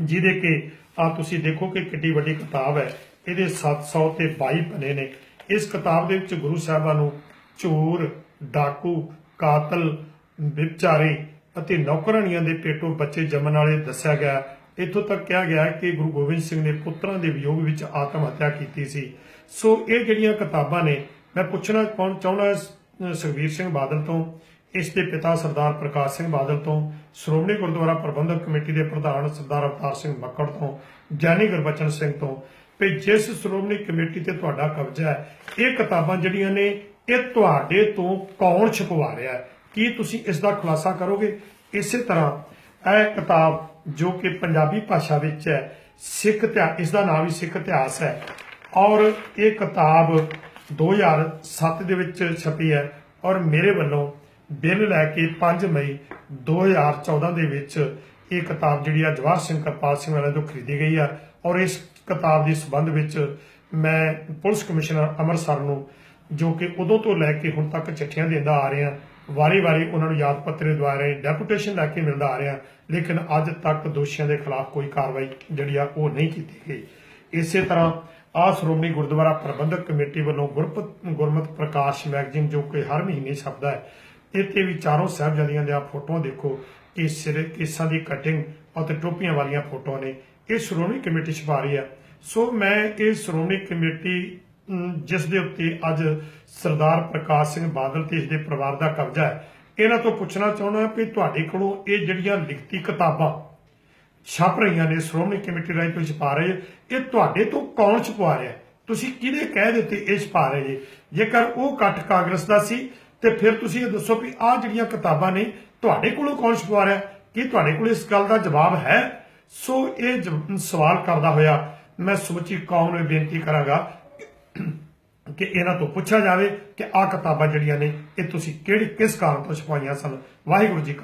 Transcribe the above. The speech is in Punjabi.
ਜਿਹਦੇ ਕਿ ਆ ਤੁਸੀਂ ਦੇਖੋ ਕਿ ਕਿੱਡੀ ਵੱਡੀ ਕਿਤਾਬ ਹੈ। ਇਹਦੇ 700 ਤੇ 22 ਪੰਨੇ ਨੇ। ਇਸ ਕਿਤਾਬ ਦੇ ਵਿੱਚ ਗੁਰੂ ਸਾਹਿਬਾਂ ਨੂੰ ਚੋਰ, ਡਾਕੂ, ਕਾਤਲ, ਵਿਚਾਰੇ ਅਤੇ ਨੌਕਰਾਣੀਆਂ ਦੇ ਪੇਟੋਂ ਬੱਚੇ ਜੰਮਣ ਵਾਲੇ ਦੱਸਿਆ ਗਿਆ। ਇੱਥੋਂ ਤੱਕ ਕਿਹਾ ਗਿਆ ਕਿ ਗੁਰੂ ਗੋਬਿੰਦ ਸਿੰਘ ਨੇ ਪੁੱਤਰਾਂ ਦੇ ਵਿਯੋਗ ਵਿੱਚ ਆਤਮ ਹੱਤਿਆ ਕੀਤੀ ਸੀ। ਸੋ ਇਹ ਜਿਹੜੀਆਂ ਕਿਤਾਬਾਂ ਨੇ, ਮੈਂ ਪੁੱਛਣਾ ਕੌਣ ਚਾਹੁੰਦਾ ਅਹ ਸੁਖਬੀਰ ਸਿੰਘ ਬਾਦਲ ਤੋਂ? ਇਸ ਦੇ ਪਿਤਾ ਸਰਦਾਰ ਪ੍ਰਕਾਸ਼ ਸਿੰਘ ਬਾਦਲ ਤੋਂ, ਸ਼੍ਰੋਮਣੀ ਗੁਰਦੁਆਰਾ ਪ੍ਰਬੰਧਕ ਕਮੇਟੀ ਦੇ ਪ੍ਰਧਾਨ ਸਰਦਾਰ ਅਵਤਾਰ ਸਿੰਘ ਮੱਕੜ ਤੋਂ ਗਿਆਨੀ ਗੁਰਬਚਨ ਸਿੰਘ ਤੋਂ ਵੀ ਜਿਸ ਸ਼੍ਰੋਮਣੀ ਕਮੇਟੀ ਤੇ ਤੁਹਾਡਾ ਕਬਜ਼ਾ ਹੈ, ਇਹ ਕਿਤਾਬਾਂ ਜਿਹੜੀਆਂ ਨੇ, ਇਹ ਤੁਹਾਡੇ ਤੋਂ ਕੌਣ ਛਪਵਾ ਰਿਹਾ ਹੈ? ਕੀ ਤੁਸੀਂ ਇਸ ਦਾ ਖੁਲਾਸਾ ਕਰੋਗੇ? ਇਸੇ ਤਰ੍ਹਾਂ ਇਹ ਕਿਤਾਬ ਜੋ ਕਿ ਪੰਜਾਬੀ ਭਾਸ਼ਾ ਵਿੱਚ ਹੈ, ਸਿੱਖ ਇਤਿਹਾਸ ਇਸ ਦਾ ਨਾਮ ਵੀ ਸਿੱਖ ਇਤਿਹਾਸ ਹੈ ਔਰ ਇਹ ਕਿਤਾਬ 2007 ਦੇ ਵਿੱਚ ਛਪੀ ਹੈ ਔਰ ਮੇਰੇ ਵੱਲੋਂ ਬਿੱਲ ਲੈ ਕੇ 5 ਮਈ 2014 ਦੇ ਵਿੱਚ ਇਹ ਕਿਤਾਬ ਜਿਹੜੀ ਆ ਜਵਾਹਰ ਸਿੰਘ ਕਰਪਾਲ ਸਿੰਘ ਵਾਲਿਆਂ ਤੋਂ ਖਰੀਦੀ ਗਈ ਆ ਔਰ ਇਸ ਕਿਤਾਬ ਦੇ ਸੰਬੰਧ ਵਿੱਚ ਮੈਂ ਪੁਲਿਸ ਕਮਿਸ਼ਨਰ ਅੰਮ੍ਰਿਤਸਰ ਨੂੰ ਜੋ ਕਿ ਉਦੋਂ ਤੋਂ ਲੈ ਕੇ ਹੁਣ ਤੱਕ ਚਿੱਠੀਆਂ ਦਿੰਦਾ ਆ ਰਿਹਾ, ਵਾਰੀ-ਵਾਰੀ ਉਹਨਾਂ ਨੂੰ ਯਾਦ ਪੱਤਰੇ ਦੁਆਰੇ ਡੈਪੂਟੇਸ਼ਨ ਲੈ ਕੇ ਮਿਲਦਾ ਆ ਰਿਹਾ, ਲੇਕਿਨ ਅੱਜ ਤੱਕ ਦੋਸ਼ੀਆਂ ਦੇ ਖਿਲਾਫ ਕੋਈ ਕਾਰਵਾਈ ਜਿਹੜੀ ਆ ਉਹ ਨਹੀਂ ਕੀਤੀ ਗਈ। ਇਸੇ ਤਰ੍ਹਾਂ ਆ ਸ਼੍ਰੋਮਣੀ ਗੁਰਦੁਆਰਾ ਪ੍ਰਬੰਧਕ ਕਮੇਟੀ ਵੱਲੋਂ ਗੁਰਪਤ, ਗੁਰਮਤ ਪ੍ਰਕਾਸ਼ ਮੈਗਜ਼ੀਨ ਜੋ ਕਿ ਹਰ ਮਹੀਨੇ ਛਪਦਾ ਹੈ ਇੱਥੇ ਵੀ ਚਾਰੋਂ ਸਾਹਿਬਜ਼ਾਦਿਆਂ ਦੀਆਂ ਫੋਟੋਆਂ ਦੇਖੋ। ਕਿ ਸਿਰ ਕੇਸਾਂ ਦੀ ਕਟਿੰਗ ਅਤੇ ਟੋਪੀਆਂ ਵਾਲੀਆਂ ਫੋਟੋਆਂ ਨੇ। ਇਹ ਸ਼੍ਰੋਮਣੀ ਕਮੇਟੀ ਛਪਾ ਰਹੀ ਹੈ ਸੋ ਮੈਂ ਇਹ ਸ਼੍ਰੋਮਣੀ ਕਮੇਟੀ ਜਿਸ ਦੇ ਉੱਤੇ ਅੱਜ ਸਰਦਾਰ ਪ੍ਰਕਾਸ਼ ਸਿੰਘ ਬਾਦਲ ਤੇ ਇਸ ਦੇ ਪਰਿਵਾਰ ਦਾ ਕਬਜ਼ਾ ਹੈ, ਇਹਨਾਂ ਤੋਂ ਪੁੱਛਣਾ ਚਾਹੁੰਦਾ ਕਿ ਤੁਹਾਡੇ ਕੋਲੋਂ ਇਹ ਜਿਹੜੀਆਂ ਲਿਖਤੀ ਕਿਤਾਬਾਂ ਛਪ ਰਹੀਆਂ ਨੇ, ਸ਼੍ਰੋਮਣੀ ਕਮੇਟੀ ਰਾਹੀਂ ਤੁਸੀਂ ਛਪਾ ਰਹੇ ਇਹ ਤੁਹਾਡੇ ਤੋਂ ਕੌਣ ਛਪਵਾ ਰਿਹਾ ਤੁਸੀਂ ਕਿਹਦੇ ਕਹਿ ਦਿੱਤੇ ਇਹ ਛਪਾ ਰਹੇ ਜੇ ਜੇਕਰ ਉਹ ਕੱਟ ਕਾਂਗਰਸ ਦਾ ਸੀ ਤੇ ਫਿਰ ਤੁਸੀਂ ਇਹ ਦੱਸੋ ਵੀ ਆਹ ਜਿਹੜੀਆਂ ਕਿਤਾਬਾਂ ਨੇ, ਤੁਹਾਡੇ ਕੋਲੋਂ ਕੌਣ ਛਪਵਾ ਰਿਹਾ? ਕੀ ਤੁਹਾਡੇ ਕੋਲ ਇਸ ਗੱਲ ਦਾ ਜਵਾਬ ਹੈ? ਸੋ ਇਹ ਸਵਾਲ ਕਰਦਾ ਹੋਇਆ ਮੈਂ ਸਮੁੱਚੀ ਕੌਮ ਨੂੰ ਬੇਨਤੀ ਕਰਾਂਗਾ ਕਿ ਇਹਨਾਂ ਤੋਂ ਪੁੱਛਿਆ ਜਾਵੇ ਕਿ ਆਹ ਕਿਤਾਬਾਂ ਜਿਹੜੀਆਂ ਨੇ, ਇਹ ਤੁਸੀਂ ਕਿਹੜੀ, ਕਿਸ ਕਾਰਨ ਤੋਂ ਛਪਾਈਆਂ ਸਨ? ਵਾਹਿਗੁਰੂ ਜੀ ਕਾ